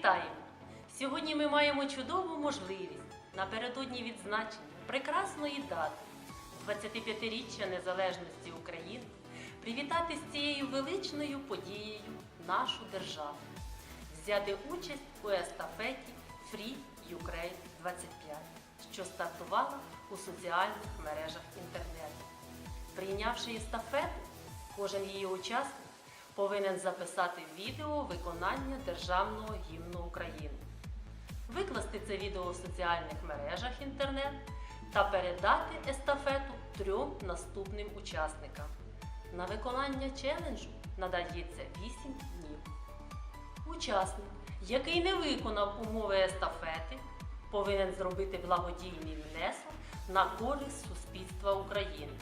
Вітаємо! Сьогодні ми маємо чудову можливість напередодні відзначення прекрасної дати 25-річчя незалежності України привітати з цією величною подією нашу державу, взяти участь у естафеті Free Ukraine 25, що стартувала у соціальних мережах інтернету. Прийнявши естафету, кожен її учасник повинен записати відео виконання державного гімну України, викласти це відео в соціальних мережах інтернет та передати естафету трьом наступним учасникам. На виконання челенджу надається 8 днів. Учасник, який не виконав умови естафети, повинен зробити благодійний внесок на користь суспільства України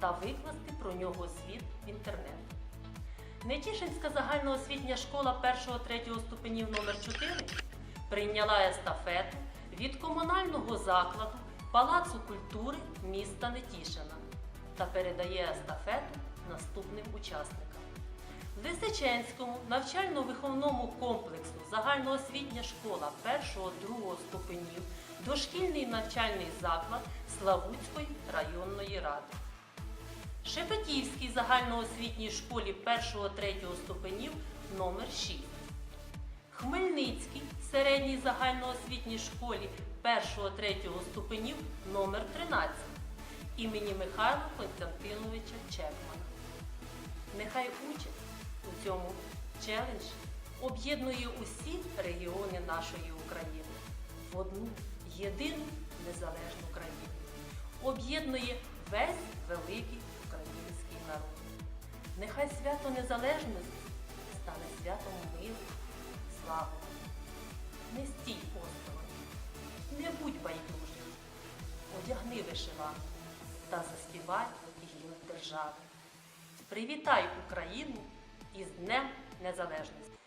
та викласти про нього звіт в інтернет. Нетішинська загальноосвітня школа 1-3 ступенів номер 4 прийняла естафету від комунального закладу Палацу культури міста Нетішина та передає естафету наступним учасникам. В Лисиченському навчально-виховному комплексу загальноосвітня школа 1-2 ступенів дошкільний навчальний заклад Славутської районної ради. Шепетівській загальноосвітній школі 1-3 ступенів номер 6 Хмельницькій середній загальноосвітній школі 1-3 ступенів номер 13 імені Михайла Константиновича Чекмана. Нехай участь у цьому челенджі об'єднує усі регіони нашої України в одну єдину незалежну країну. Об'єднує весь великий. Нехай свято незалежності стане святом миру, слави. Не стій осторонь, не будь байдужим, одягни вишиванку та заспівай гімн держави. Привітай Україну із Днем Незалежності!